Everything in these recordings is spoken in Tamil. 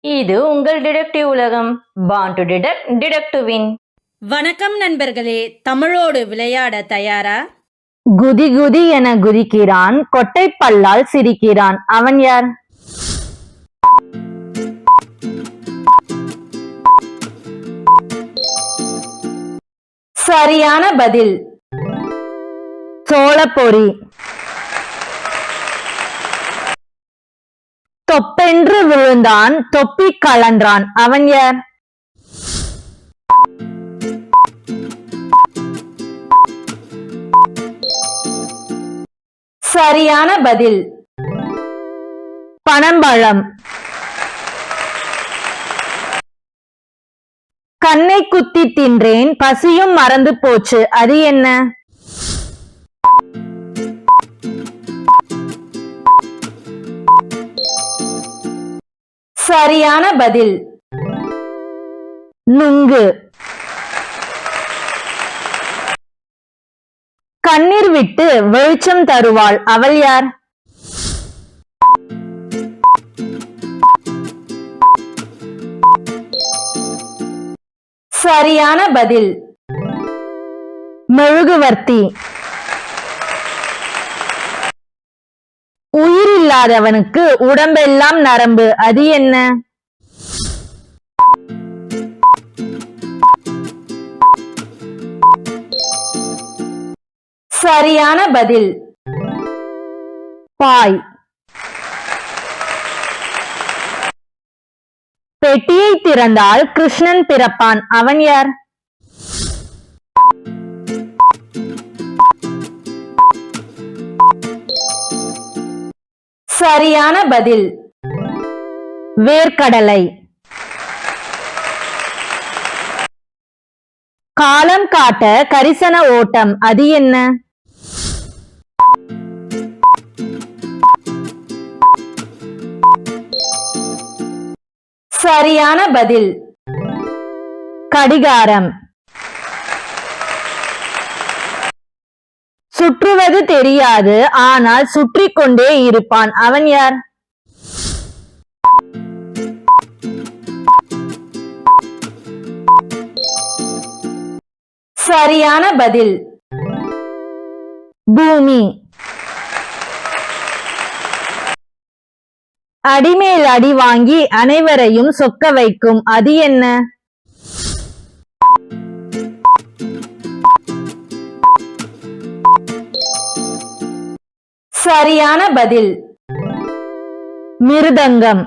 இது உங்கள் டிடெக்டிவ் உலகம். Born to detect detect to win வணக்கம் நண்பர்களே தமிழோடு விளையாட தயாரா? குதி குதி என குதிக்கிறான் கொட்டை பல்லால் சிரிக்கிறான். அவன் யார்? சரியான பதில். சோளப்பொரி தொப்பென்று விழுந்தான் தொப்பி கலன்றான். அவன் யார்? சரியான பதில். பனம்பழம். கண்ணை குத்தி தின்றேன் பசியும் மறந்து போச்சு. அது என்ன? சரியான பதில். நுங்கு. கண்ணீர் விட்டு வெளிச்சம் தருவாள். அவள் யார்? சரியான பதில். மெழுகுவர்த்தி. இல்லாதவனுக்கு உடம்பெல்லாம் நரம்பு. அது என்ன? சரியான பதில். பாய். பெட்டியை திறந்தால் கிருஷ்ணன் பிறப்பான். அவன் யார்? சரியான பதில். வேர்க்கடலை. காலம் காட்ட கரிசன ஓட்டம் அது என்ன? சரியான பதில். கடிகாரம். சுற்றுவது தெரியாது. ஆனால் சுற்றி கொண்டே இருப்பான். அவன் யார்? சரியான பதில். பூமி. அடிமேல் அடி வாங்கி அனைவரையும் சொக்க வைக்கும். அது என்ன? சரியான பதில். மிருதங்கம்.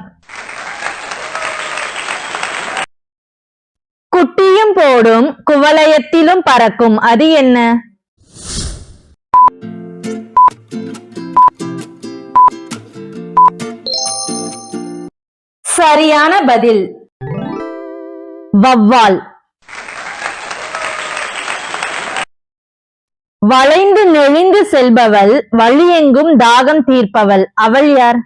குட்டியும் போடும் குவலயத்திலும் பறக்கும். அது என்ன? சரியான பதில். வவ்வால் வளைந்து நெளிந்து செல்பவள் வழியெங்கும் தாகம் தீர்ப்பவள். அவள் யார்?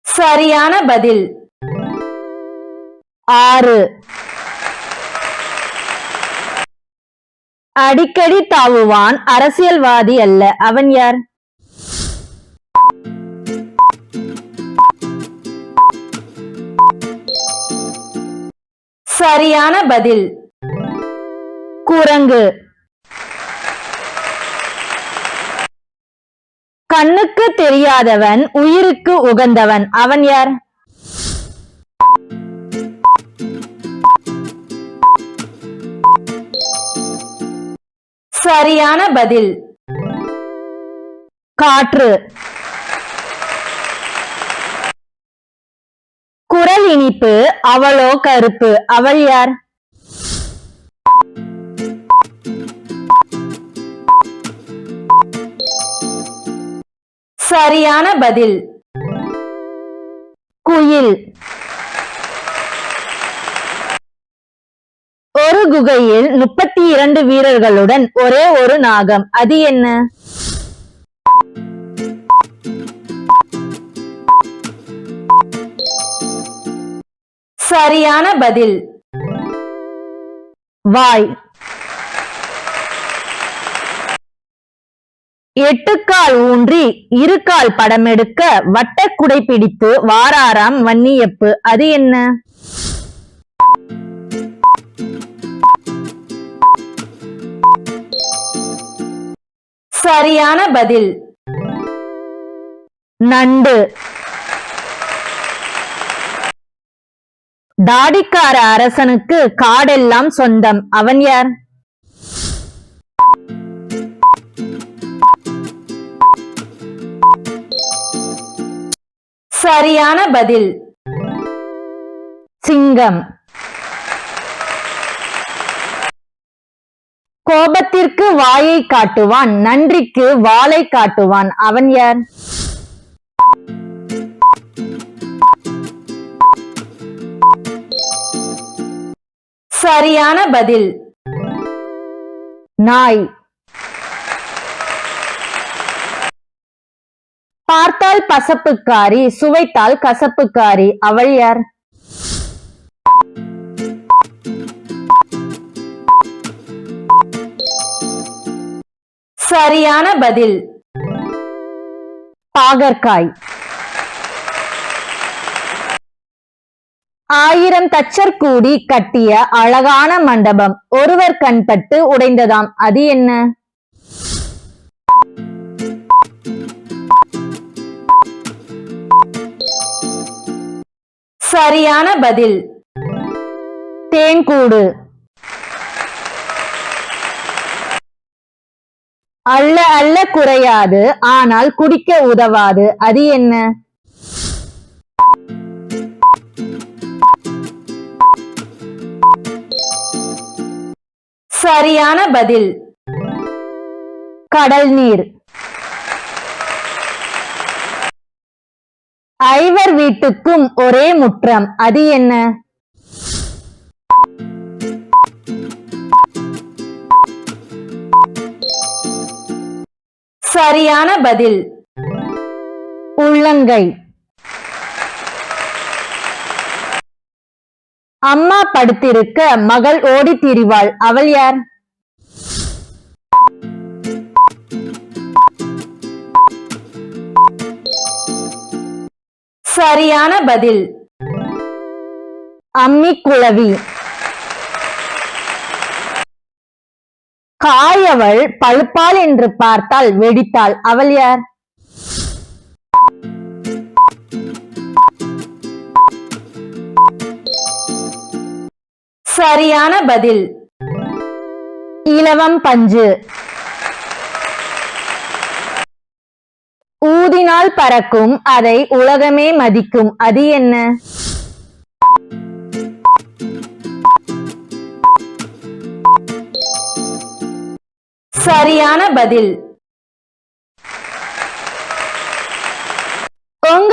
சரியான பதில். ஆறு. அடிக்கடி தாவுவான் அரசியல்வாதி அல்ல. அவன் யார்? சரியான பதில். குரங்கு. கண்ணுக்கு தெரியாதவன் உயிருக்கு உகந்தவன். அவன் யார்? சரியான பதில். காற்று. குரல் இனிப்பு. அவளோ கருப்பு. அவள் யார்? சரியான பதில். குயில். ஒரு குகையில் முப்பத்தி இரண்டு வீரர்களுடன் ஒரே ஒரு நாகம். அது என்ன? சரியான பதில். வாய். எட்டுக்கால் ஊன்றி இருகால் படம் எடுக்க வட்டக்குடை பிடித்து வாராராம் வன்னியப்பு. அது என்ன? சரியான பதில். நண்டு. தாடிக்கார அரசனுக்கு காடெல்லாம் சொந்தம். அவன் யார்? சரியான பதில். சிங்கம். கோபத்திற்கு வாயை காட்டுவான் நன்றிக்கு வாளை காட்டுவான். அவன் யார்? சரியான பதில். நாய். பார்த்தால் பசப்புக்காரி சுவைத்தால் கசப்புக்காரி. அவள் யார்? சரியான பதில். பாகற்காய். ஆயிரம் தச்சர் கூடி கட்டிய அழகான மண்டபம் ஒருவர் கண்பட்டு உடைந்ததாம். அது என்ன? சரியான பதில். தேன்கூடு. அள்ள அல்ல குறையாது ஆனால் குடிக்க உதவாது. அது என்ன? சரியான பதில். கடல் நீர். ஐவர் வீட்டுக்கும் ஒரே முற்றம். அது என்ன? சரியான பதில். உள்ளங்கை. அம்மா படுத்திருக்க மகள் ஓடித் திரிவாள் அவள் யார்? சரியான பதில். அம்மி குழவி. காயவள் பழுப்பாள் என்று பார்த்தால் வெடித்தாள். அவள் யார்? சரியான பதில். இலவம் பஞ்சு. ஊதினால் பறக்கும் அதை உலகமே மதிக்கும். அது என்ன? சரியான பதில் உங்க